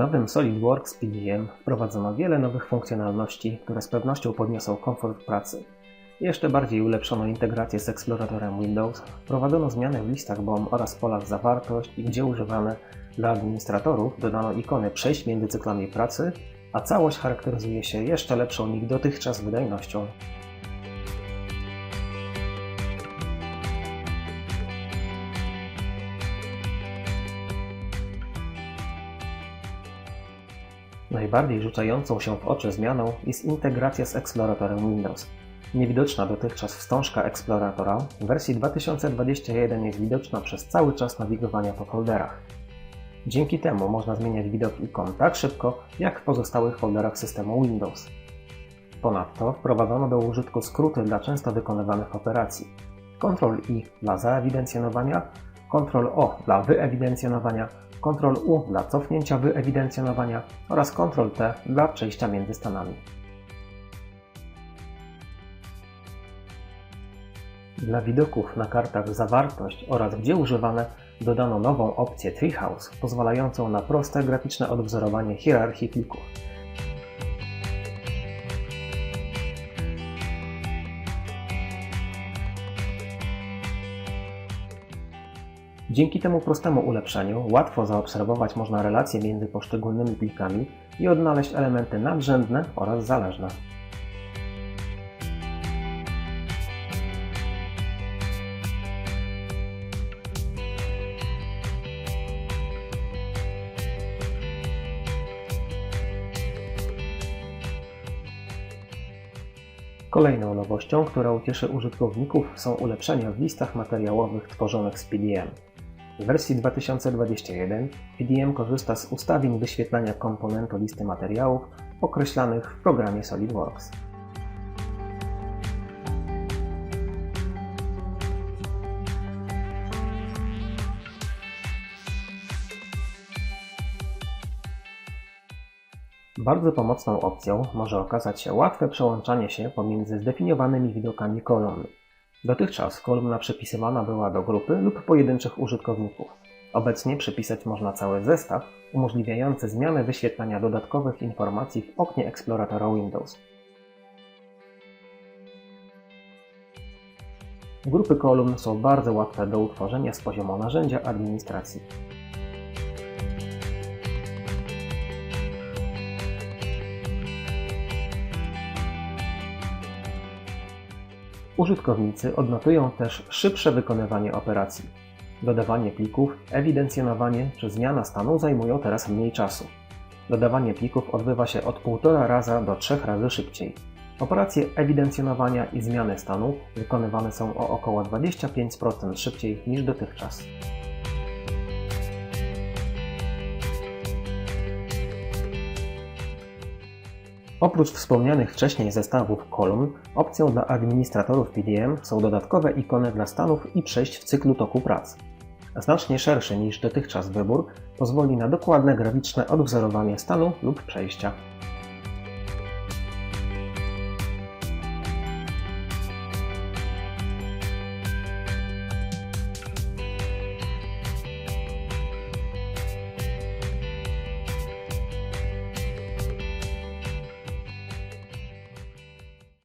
nowym SolidWorks PDM wprowadzono wiele nowych funkcjonalności, które z pewnością podniosą komfort pracy. Jeszcze bardziej ulepszono integrację z eksploratorem Windows, wprowadzono zmiany w listach BOM oraz polach zawartość i gdzie używane dla administratorów dodano ikony przejść między cyklami pracy, a całość charakteryzuje się jeszcze lepszą niż dotychczas wydajnością. Najbardziej rzucającą się w oczy zmianą jest integracja z eksploratorem Windows. Niewidoczna dotychczas wstążka eksploratora w wersji 2021 jest widoczna przez cały czas nawigowania po folderach. Dzięki temu można zmieniać widok ikon tak szybko, jak w pozostałych folderach systemu Windows. Ponadto wprowadzono do użytku skróty dla często wykonywanych operacji. Ctrl-I dla zaewidencjonowania, Ctrl-O dla wyewidencjonowania, Ctrl-U dla cofnięcia wyewidencjonowania oraz Ctrl-T dla przejścia między stanami. Dla widoków na kartach zawartość oraz gdzie używane dodano nową opcję Treehouse pozwalającą na proste graficzne odwzorowanie hierarchii plików. Dzięki temu prostemu ulepszeniu łatwo zaobserwować można relacje między poszczególnymi plikami i odnaleźć elementy nadrzędne oraz zależne. Kolejną nowością, która ucieszy użytkowników są ulepszenia w listach materiałowych tworzonych z PDM. W wersji 2021 PDM korzysta z ustawień wyświetlania komponentu listy materiałów określanych w programie SolidWorks. Bardzo pomocną opcją może okazać się łatwe przełączanie się pomiędzy zdefiniowanymi widokami kolumn. Dotychczas kolumna przypisywana była do grupy lub pojedynczych użytkowników. Obecnie przypisać można cały zestaw umożliwiający zmianę wyświetlania dodatkowych informacji w oknie eksploratora Windows. Grupy kolumn są bardzo łatwe do utworzenia z poziomu narzędzia administracji. Użytkownicy odnotują też szybsze wykonywanie operacji. Dodawanie plików, ewidencjonowanie czy zmiana stanu zajmują teraz mniej czasu. Dodawanie plików odbywa się od 1,5 raza do 3 razy szybciej. Operacje ewidencjonowania i zmiany stanu wykonywane są o około 25% szybciej niż dotychczas. Oprócz wspomnianych wcześniej zestawów kolumn, opcją dla administratorów PDM są dodatkowe ikony dla stanów i przejść w cyklu toku prac. Znacznie szerszy niż dotychczas wybór pozwoli na dokładne graficzne odwzorowanie stanu lub przejścia.